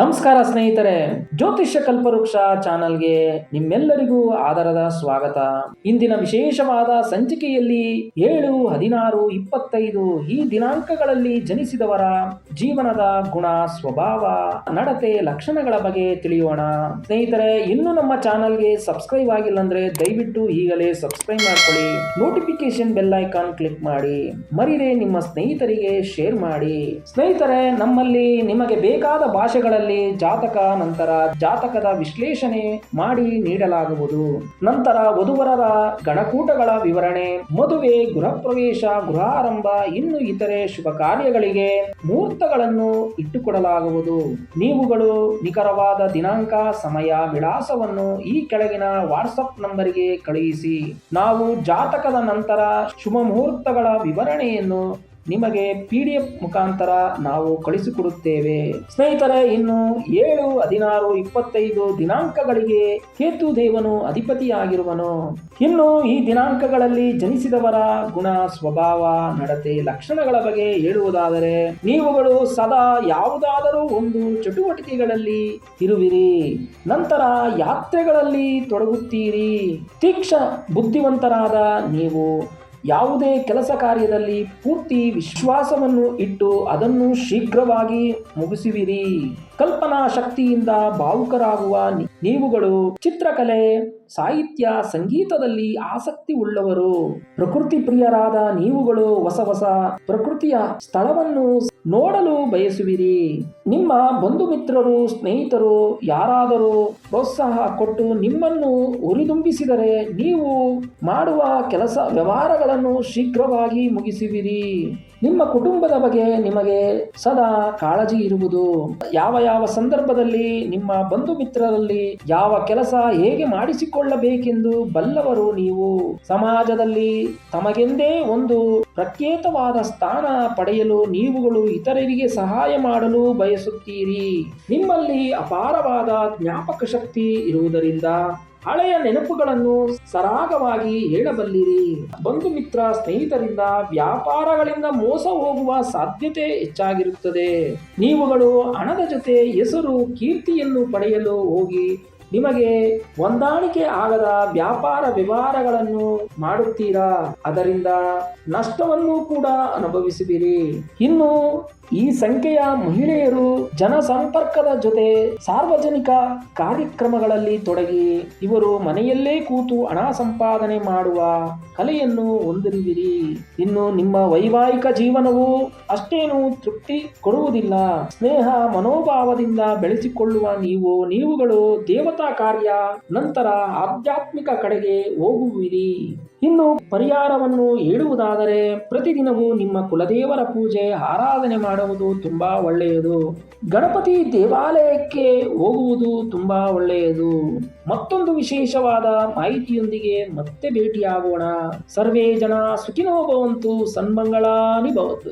ನಮಸ್ಕಾರ ಸ್ನೇಹಿತರೆ, ಜ್ಯೋತಿಷ್ಯ ಕಲ್ಪವೃಕ್ಷ ಚಾನಲ್ಗೆ ನಿಮ್ಮೆಲ್ಲರಿಗೂ ಆದರದ ಸ್ವಾಗತ. ಇಂದಿನ ವಿಶೇಷವಾದ ಸಂಚಿಕೆಯಲ್ಲಿ ಏಳು, ಹದಿನಾರು, ಇಪ್ಪತ್ತೈದು ಈ ದಿನಾಂಕಗಳಲ್ಲಿ ಜನಿಸಿದವರ ಜೀವನದ ಗುಣ, ಸ್ವಭಾವ, ನಡತೆ, ಲಕ್ಷಣಗಳ ಬಗ್ಗೆ ತಿಳಿಯೋಣ. ಸ್ನೇಹಿತರೆ, ಇನ್ನು ನಮ್ಮ ಚಾನಲ್ಗೆ ಸಬ್ಸ್ಕ್ರೈಬ್ ಆಗಿಲ್ಲ ಅಂದ್ರೆ ದಯವಿಟ್ಟು ಈಗಲೇ ಸಬ್ಸ್ಕ್ರೈಬ್ ಮಾಡ್ಕೊಳ್ಳಿ. ನೋಟಿಫಿಕೇಶನ್ ಬೆಲ್ ಐಕಾನ್ ಕ್ಲಿಕ್ ಮಾಡಿ. ಮರಿದೆ ನಿಮ್ಮ ಸ್ನೇಹಿತರಿಗೆ ಶೇರ್ ಮಾಡಿ. ಸ್ನೇಹಿತರೆ, ನಮ್ಮಲ್ಲಿ ನಿಮಗೆ ಬೇಕಾದ ಭಾಷೆಗಳಲ್ಲಿ ಜಾತಕ ನಂತರ ಜಾತಕದ ವಿಶ್ಲೇಷಣೆ ಮಾಡಿ ನೀಡಲಾಗುವುದು. ನಂತರ ವಧುವರರ ಗಣಕೂಟಗಳ ವಿವರಣೆ, ಮದುವೆ, ಗೃಹಪ್ರವೇಶ, ಗೃಹಾರಂಭ, ಇನ್ನು ಇತರೆ ಶುಭ ಕಾರ್ಯಗಳಿಗೆ ಮುಹೂರ್ತಗಳನ್ನು ಇಟ್ಟುಕೊಡಲಾಗುವುದು. ನೀವುಗಳು ನಿಖರವಾದ ದಿನಾಂಕ, ಸಮಯ, ವಿಳಾಸವನ್ನು ಈ ಕೆಳಗಿನ ವಾಟ್ಸಪ್ ನಂಬರಿಗೆ ಕಳುಹಿಸಿ. ನಾವು ಜಾತಕದ ನಂತರ ಶುಭ ಮುಹೂರ್ತಗಳ ವಿವರಣೆಯನ್ನು ನಿಮಗೆ ಪಿ ಡಿ ಎಫ್ ಮುಖಾಂತರ ನಾವು ಕಳಿಸಿಕೊಡುತ್ತೇವೆ. ಸ್ನೇಹಿತರೆ, ಇನ್ನು ಏಳು, ಹದಿನಾರು, ಇಪ್ಪತ್ತೈದು ದಿನಾಂಕಗಳಿಗೆ ಕೇತು ದೇವನು ಅಧಿಪತಿಯಾಗಿರುವನು. ಇನ್ನು ಈ ದಿನಾಂಕಗಳಲ್ಲಿ ಜನಿಸಿದವರ ಗುಣ, ಸ್ವಭಾವ, ನಡತೆ, ಲಕ್ಷಣಗಳ ಬಗ್ಗೆ ಹೇಳುವುದಾದರೆ, ನೀವುಗಳು ಸದಾ ಯಾವುದಾದರೂ ಒಂದು ಚಟುವಟಿಕೆಗಳಲ್ಲಿ ಇರುವಿರಿ. ನಂತರ ಯಾತ್ರೆಗಳಲ್ಲಿ ತೊಡಗುತ್ತೀರಿ. ತೀಕ್ಷ್ಣ ಬುದ್ಧಿವಂತರಾದ ನೀವು ಯಾವುದೇ ಕೆಲಸ ಕಾರ್ಯದಲ್ಲಿ ಪೂರ್ತಿ ವಿಶ್ವಾಸವನ್ನು ಇಟ್ಟು ಅದನ್ನು ಶೀಘ್ರವಾಗಿ ಮುಗಿಸುವಿರಿ. ಕಲ್ಪನಾ ಶಕ್ತಿಯಿಂದ ಭಾವುಕರಾಗುವ ನೀವುಗಳು ಚಿತ್ರಕಲೆ, ಸಾಹಿತ್ಯ, ಸಂಗೀತದಲ್ಲಿ ಆಸಕ್ತಿ ಉಳ್ಳವರು. ಪ್ರಕೃತಿ ಪ್ರಿಯರಾದ ನೀವುಗಳು ಹೊಸ ಹೊಸ ಪ್ರಕೃತಿಯ ಸ್ಥಳವನ್ನು ನೋಡಲು ಬಯಸುವಿರಿ. ನಿಮ್ಮ ಬಂಧು ಮಿತ್ರರು ಸ್ನೇಹಿತರು ಯಾರಾದರೂ ಪ್ರೋತ್ಸಾಹ ಕೊಟ್ಟು ನಿಮ್ಮನ್ನು ಹುರಿದುಂಬಿಸಿದರೆ ನೀವು ಮಾಡುವ ಕೆಲಸ ವ್ಯವಹಾರಗಳನ್ನು ಶೀಘ್ರವಾಗಿ ಮುಗಿಸುವಿರಿ. ನಿಮ್ಮ ಕುಟುಂಬದ ಬಗ್ಗೆ ನಿಮಗೆ ಸದಾ ಕಾಳಜಿ ಇರುವುದು. ಯಾವ ಯಾವ ಸಂದರ್ಭದಲ್ಲಿ, ನಿಮ್ಮ ಬಂಧು ಮಿತ್ರರಲ್ಲಿ ಯಾವ ಕೆಲಸ ಹೇಗೆ ಮಾಡಿಸಿಕೊಳ್ಳಬೇಕೆಂದು ಬಲ್ಲವರು ನೀವು. ಸಮಾಜದಲ್ಲಿ ತಮಗೆಂದೇ ಒಂದು ಪ್ರತ್ಯೇಕವಾದ ಸ್ಥಾನ ಪಡೆಯಲು ನೀವುಗಳು ಇತರರಿಗೆ ಸಹಾಯ ಮಾಡಲು ಬಯಸುತ್ತೀರಿ. ನಿಮ್ಮಲ್ಲಿ ಅಪಾರವಾದ ಜ್ಞಾಪಕ ಶಕ್ತಿ ಇರುವುದರಿಂದ ಹಳೆಯ ನೆನಪುಗಳನ್ನು ಸರಾಗವಾಗಿ ಹೇಳಬಲ್ಲಿರಿ. ಬಂಧು ಮಿತ್ರ ಸ್ನೇಹಿತರಿಂದ ವ್ಯಾಪಾರಗಳಿಂದ ಮೋಸ ಹೋಗುವ ಸಾಧ್ಯತೆ ಹೆಚ್ಚಾಗಿರುತ್ತದೆ. ನೀವುಗಳು ಹಣದ ಜೊತೆ ಹೆಸರು, ಕೀರ್ತಿಯನ್ನು ಪಡೆಯಲು ಹೋಗಿ ನಿಮಗೆ ಹೊಂದಾಣಿಕೆ ಆಗದ ವ್ಯಾಪಾರ ವ್ಯವಹಾರಗಳನ್ನು ಮಾಡುತ್ತೀರಾ? ಅದರಿಂದ ನಷ್ಟವನ್ನು ಕೂಡ ಅನುಭವಿಸುವಿರಿ ಇನ್ನು ಈ ಸಂಖ್ಯೆಯ ಮಹಿಳೆಯರು ಜನಸಂಪರ್ಕದ ಜೊತೆ ಸಾರ್ವಜನಿಕ ಕಾರ್ಯಕ್ರಮಗಳಲ್ಲಿ ತೊಡಗಿ ಇವರು ಮನೆಯಲ್ಲೇ ಕೂತು ಹಣ ಸಂಪಾದನೆ ಮಾಡುವ ಕಲೆಯನ್ನು ಹೊಂದಿರುವಿರಿ. ಇನ್ನು ನಿಮ್ಮ ವೈವಾಹಿಕ ಜೀವನವು ಅಷ್ಟೇನು ತೃಪ್ತಿ ಕೊಡುವುದಿಲ್ಲ. ಸ್ನೇಹ ಮನೋಭಾವದಿಂದ ಬೆಳೆಸಿಕೊಳ್ಳುವ ನೀವು, ನೀವುಗಳು ದೇವತಾ ಕಾರ್ಯ, ನಂತರ ಆಧ್ಯಾತ್ಮಿಕ ಕಡೆಗೆ ಹೋಗುವಿರಿ. ಇನ್ನು ಪರಿಹಾರವನ್ನು ಹೇಳುವುದಾದರೆ, ಪ್ರತಿದಿನವೂ ನಿಮ್ಮ ಕುಲದೇವರ ಪೂಜೆ, ಆರಾಧನೆ ಮಾಡುವುದು ತುಂಬಾ ಒಳ್ಳೆಯದು. ಗಣಪತಿ ದೇವಾಲಯಕ್ಕೆ ಹೋಗುವುದು ತುಂಬಾ ಒಳ್ಳೆಯದು. ಮತ್ತೊಂದು ವಿಶೇಷವಾದ ಮಾಹಿತಿಯೊಂದಿಗೆ ಮತ್ತೆ ಭೇಟಿಯಾಗೋಣ. ಸರ್ವೇ ಜನ ಸುಖಿನೋ ಭವಂತು, ಸನ್ಮಂಗಳಾನಿ ಭವತು.